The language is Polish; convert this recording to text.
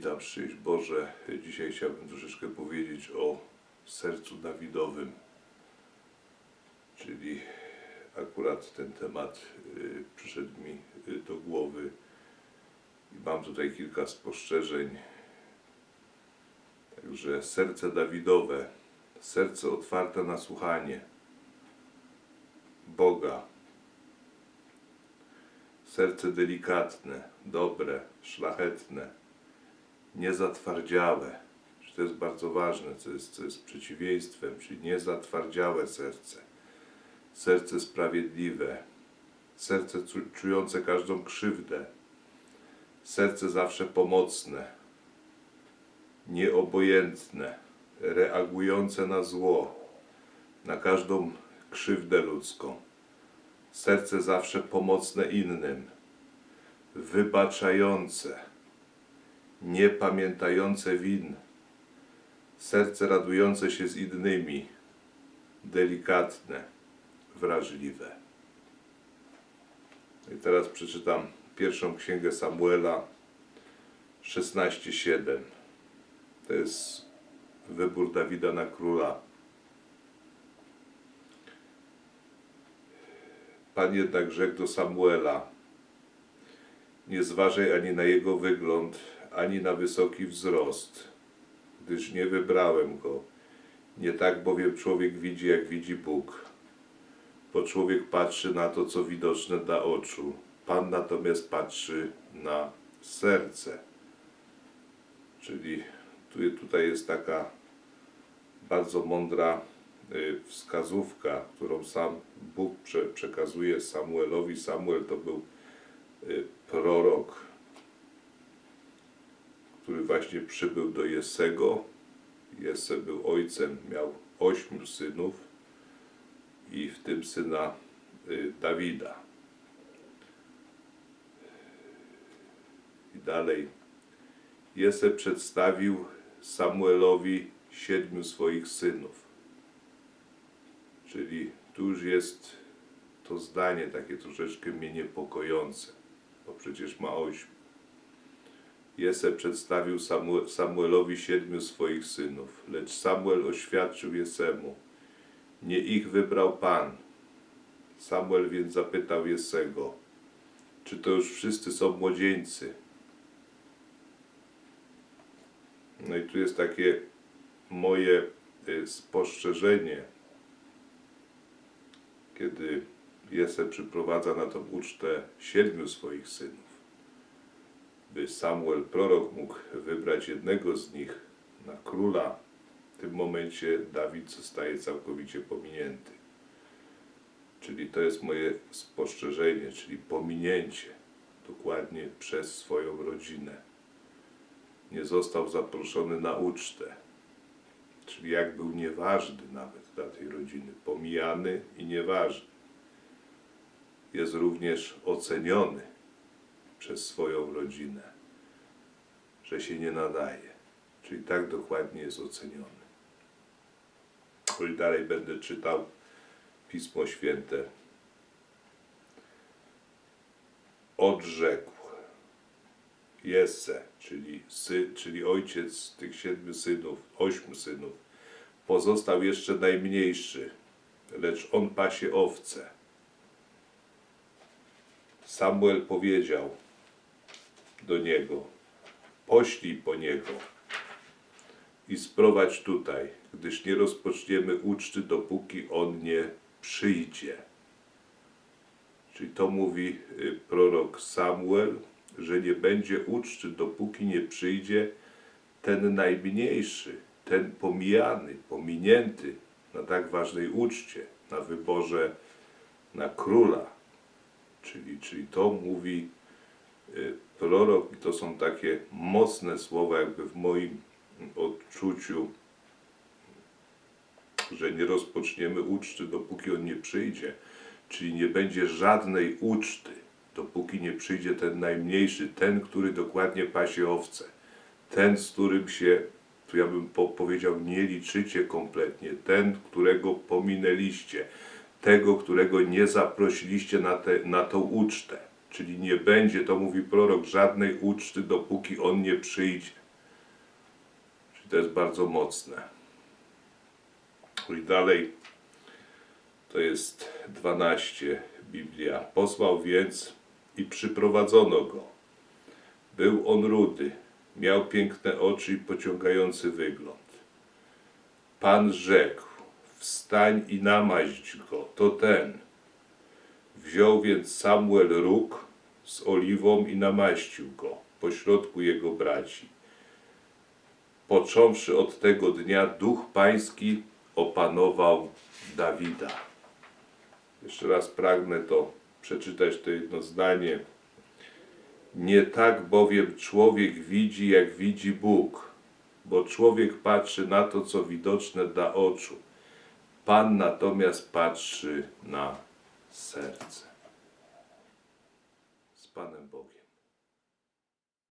Witam, szczęść Boże. Dzisiaj chciałbym troszeczkę powiedzieć o sercu Dawidowym. Czyli akurat ten temat y, przyszedł mi y, do głowy i mam tutaj kilka spostrzeżeń. Także serce Dawidowe, serce otwarte na słuchanie Boga, serce delikatne, dobre, szlachetne, niezatwardziałe. Że To jest bardzo ważne, co jest, co jest przeciwieństwem, czyli niezatwardziałe serce, serce sprawiedliwe, serce czu- czujące każdą krzywdę, serce zawsze pomocne, nieobojętne, reagujące na zło, na każdą krzywdę ludzką. Serce zawsze pomocne innym, wybaczające, niepamiętające win, serce radujące się z innymi, delikatne, wrażliwe. I teraz przeczytam pierwszą księgę Samuela 16:7. To jest wybór Dawida na króla. Pan jednak rzekł do Samuela: Nie zważaj ani na jego wygląd, ani na wysoki wzrost, gdyż nie wybrałem go. Nie tak bowiem człowiek widzi, jak widzi Bóg. Bo człowiek patrzy na to, co widoczne dla oczu. Pan natomiast patrzy na serce. Czyli tu, tutaj jest taka bardzo mądra y, wskazówka, którą sam Bóg prze, przekazuje Samuelowi. Samuel to był y, prorok, który właśnie przybył do Jesego. Jesse był ojcem, miał ośmiu synów i w tym syna y, Dawida. I dalej. Jesse przedstawił Samuelowi siedmiu swoich synów. Czyli tu już jest to zdanie takie troszeczkę mnie niepokojące, bo przecież ma ośmiu. Jesse przedstawił Samu- Samuelowi siedmiu swoich synów, lecz Samuel oświadczył Jesemu, nie ich wybrał Pan. Samuel więc zapytał Jesego, czy to już wszyscy są młodzieńcy? No i tu jest takie moje y, spostrzeżenie, kiedy Jesse przyprowadza na tą ucztę siedmiu swoich synów, by Samuel prorok mógł wybrać jednego z nich na króla, w tym momencie Dawid zostaje całkowicie pominięty. Czyli to jest moje spostrzeżenie, czyli pominięcie dokładnie przez swoją rodzinę. Nie został zaproszony na ucztę, czyli jak był nieważny nawet dla tej rodziny, pomijany i nieważny. Jest również oceniony przez swoją rodzinę, że się nie nadaje. Czyli tak dokładnie jest oceniony. No i dalej będę czytał Pismo Święte. Odrzekł Jesse, czyli, sy, czyli ojciec tych siedmiu synów, ośmiu synów, pozostał jeszcze najmniejszy, lecz on pasie owce. Samuel powiedział do niego: Poślij po niego i sprowadź tutaj, gdyż nie rozpoczniemy uczty, dopóki on nie przyjdzie. Czyli to mówi y, prorok Samuel, że nie będzie uczty, dopóki nie przyjdzie ten najmniejszy, ten pomijany, pominięty na tak ważnej uczcie, na wyborze na króla. Czyli, czyli to mówi y, prorok i to są takie mocne słowa jakby w moim odczuciu, że nie rozpoczniemy uczty, dopóki on nie przyjdzie. Czyli nie będzie żadnej uczty, dopóki nie przyjdzie ten najmniejszy, ten, który dokładnie pasie owce. Ten, z którym się, tu ja bym po, powiedział, nie liczycie kompletnie. Ten, którego pominęliście. Tego, którego nie zaprosiliście na, te, na tą ucztę. Czyli nie będzie, to mówi prorok, żadnej uczty, dopóki on nie przyjdzie. To jest bardzo mocne. I dalej to jest 12 Biblia. Posłał więc i przyprowadzono go. Był on rudy, miał piękne oczy i pociągający wygląd. Pan rzekł: Wstań i namaść go, to ten. Wziął więc Samuel róg z oliwą i namaścił go pośrodku jego braci. Począwszy od tego dnia, duch pański opanował Dawida. Jeszcze raz pragnę to przeczytać, to jedno zdanie. Nie tak bowiem człowiek widzi, jak widzi Bóg, bo człowiek patrzy na to, co widoczne dla oczu. Pan natomiast patrzy na serce. Z Panem Bogiem.